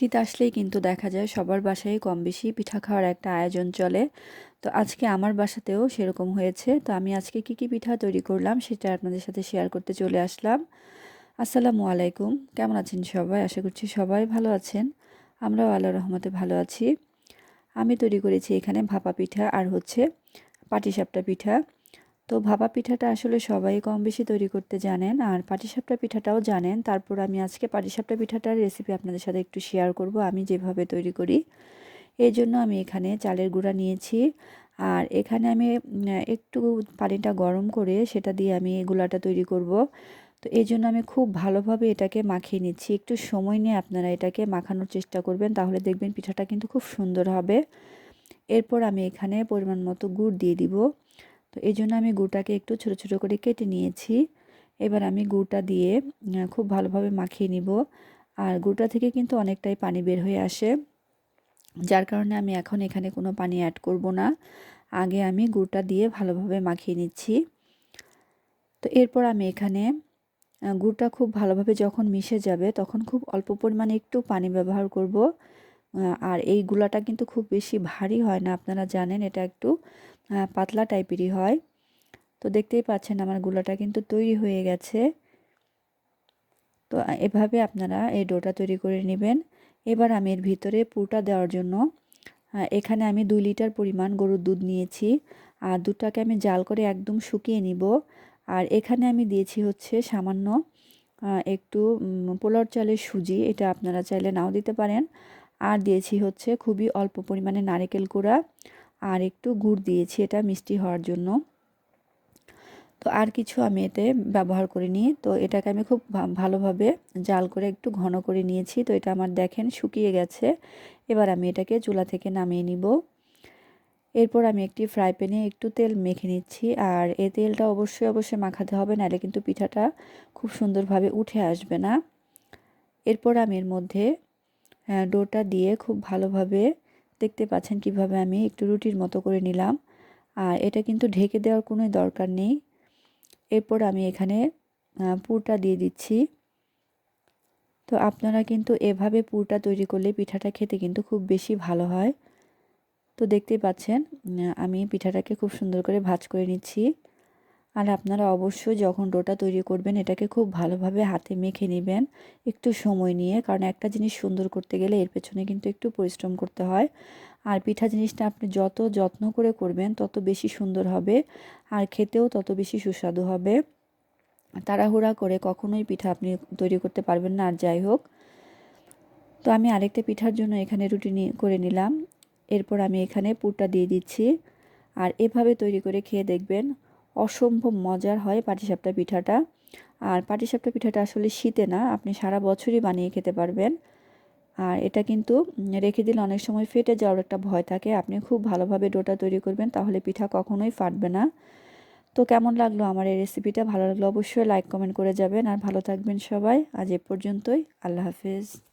শীত আসলেই কিন্তু দেখা যায় সবার বাসায় কম বেশি পিঠা খাওয়ার একটা আয়োজন চলে। তো আজকে আমার বাসাতেও সেরকম হয়েছে। তো আমি আজকে কি কি পিঠা তৈরি করলাম সেটা আপনাদের সাথে শেয়ার করতে চলে আসলাম। আসসালামু আলাইকুম। কেমন আছেন সবাই? আশা করছি সবাই ভালো আছেন। আমরাও আল্লাহ রহমতে ভালো আছি। আমি তৈরি করেছি এখানে ভাপা পিঠা আর হচ্ছে পাটিসাপটা পিঠা। তো ভাপা পিঠাটা আসলে সবাই কম বেশি তৈরি করতে জানেন, আর পাটিসাপটা পিঠাটাও জানেন। তারপর আমি আজকে পাটিসাপটা পিঠাটার রেসিপি আপনাদের সাথে একটু শেয়ার করব, আমি যেভাবে তৈরি করি। এই জন্য আমি এখানে চালের গুঁড়া নিয়েছি, আর এখানে আমি একটু পানিটা গরম করে সেটা দিয়ে আমি গুলাটা তৈরি করব। তো এই জন্য আমি খুব ভালোভাবে এটাকে মাখিয়ে নিচ্ছি। একটু সময় নিয়ে আপনারা এটাকে মাখানোর চেষ্টা করবেন, তাহলে দেখবেন পিঠাটা কিন্তু খুব সুন্দর হবে। এরপর আমি এখানে পরিমাণ মতো গুড় দিয়ে দিব। তো এই জন্য আমি গুড়টাকে একটু ছোট ছোট করে কেটে নিয়েছি। এবার আমি গুড়টা দিয়ে খুব ভালোভাবে মাখিয়ে নিব। আর গুড়টা থেকে কিন্তু অনেকটাই পানি বের হয়ে আসে। যার কারণে আমি এখন এখানে কোনো পানি অ্যাড করব না। আগে আমি গুড়টা দিয়ে ভালোভাবে মাখিয়ে নিচ্ছি। তো এরপর আমি এখানে গুড়টা খুব ভালোভাবে যখন মিশে যাবে তখন খুব অল্প পরিমাণে একটু পানি ব্যবহার করব। আর এই গুলাটা কিন্তু খুব বেশি ভারী হয় না, আপনারা জানেন এটা একটু। পাতলা টাইপেরই হয়। তো দেখতেই পাচ্ছেন আমার গুলাটা কিন্তু তৈরি হয়ে গেছে। তো এভাবে আপনারা এই ডোটা তৈরি করে নেবেন। এবার আমি এর ভিতরে পুরটা দেওয়ার জন্য এখানে আমি দুই লিটার পরিমাণ গরুর দুধ নিয়েছি। আর দুধটাকে আমি জাল করে একদম শুকিয়ে নিব। আর এখানে আমি দিয়েছি হচ্ছে সামান্য একটু পোলার চালের সুজি, এটা আপনারা চাইলে নাও দিতে পারেন। আর দিয়েছি হচ্ছে খুবই অল্প পরিমাণে নারিকেল কুড়া আর একটু গুড় দিয়েছি এটা মিষ্টি হওয়ার জন্য। তো আর কিছু আমি এতে ব্যবহার করিনি। তো এটাকে আমি খুব ভালোভাবে জাল করে একটু ঘন করে নিয়েছি। তো এটা আমার দেখেন শুকিয়ে গেছে। এবার আমি এটাকে চুলা থেকে নামিয়ে নিব। এরপর আমি একটি ফ্রাই প্যানে একটু তেল মেখে নিচ্ছি। আর এ তেলটা অবশ্যই অবশ্যই মাখাতে হবে, নাহলে কিন্তু পিঠাটা খুব সুন্দরভাবে উঠে আসবে না। এরপর আমি এর মধ্যে ডোটা দিয়ে খুব ভালোভাবে দেখতে পাচ্ছেন কীভাবে আমি একটু রুটির মতো করে নিলাম। আর এটা কিন্তু ঢেকে দেওয়ার কোনো দরকার নেই। এরপর আমি এখানে পুরটা দিয়ে দিচ্ছি। তো আপনারা কিন্তু এভাবে পুরটা তৈরি করলে পিঠাটা খেতে কিন্তু খুব বেশি ভালো হয়। তো দেখতে পাচ্ছেন আমি পিঠাটাকে খুব সুন্দর করে ভাজ করে নিচ্ছি। আর আপনারা অবশ্যই যখন ডোটা তৈরি করবেন, এটাকে খুব ভালোভাবে হাতে মেখে নেবেন একটু সময় নিয়ে। কারণ একটা জিনিস সুন্দর করতে গেলে এর পেছনে কিন্তু একটু পরিশ্রম করতে হয়। আর পিঠা জিনিসটা আপনি যত যত্ন করে করবেন, তত বেশি সুন্দর হবে আর খেতেও তত বেশি সুস্বাদু হবে। তাড়াহুড়া করে কখনোই পিঠা আপনি তৈরি করতে পারবেন না। আর যাই হোক, তো আমি আরেকটা পিঠার জন্য এখানে রুটি করে নিলাম। এরপর আমি এখানে পুরটা দিয়ে দিচ্ছি। আর এভাবে তৈরি করে খেয়ে দেখবেন অসম্ভব মজার হয় পাটিসাপটা পিঠাটা। আর পাটিসাপটা পিঠাটা আসলে শীতে না, আপনি সারা বছরই বানিয়ে খেতে পারবেন। আর এটা কিন্তু রেখে দিলে অনেক সময় ফেটে যাওয়ার একটা ভয় থাকে। আপনি খুব ভালোভাবে ডোটা তৈরি করবেন, তাহলে পিঠা কখনোই ফাটবে না। তো কেমন লাগল আমার এই রেসিপিটা? ভালো লাগল অবশ্যই লাইক, কমেন্ট করে যাবেন। আর ভালো থাকবেন সবাই। আজ এ পর্যন্তই। আল্লাহ হাফেজ।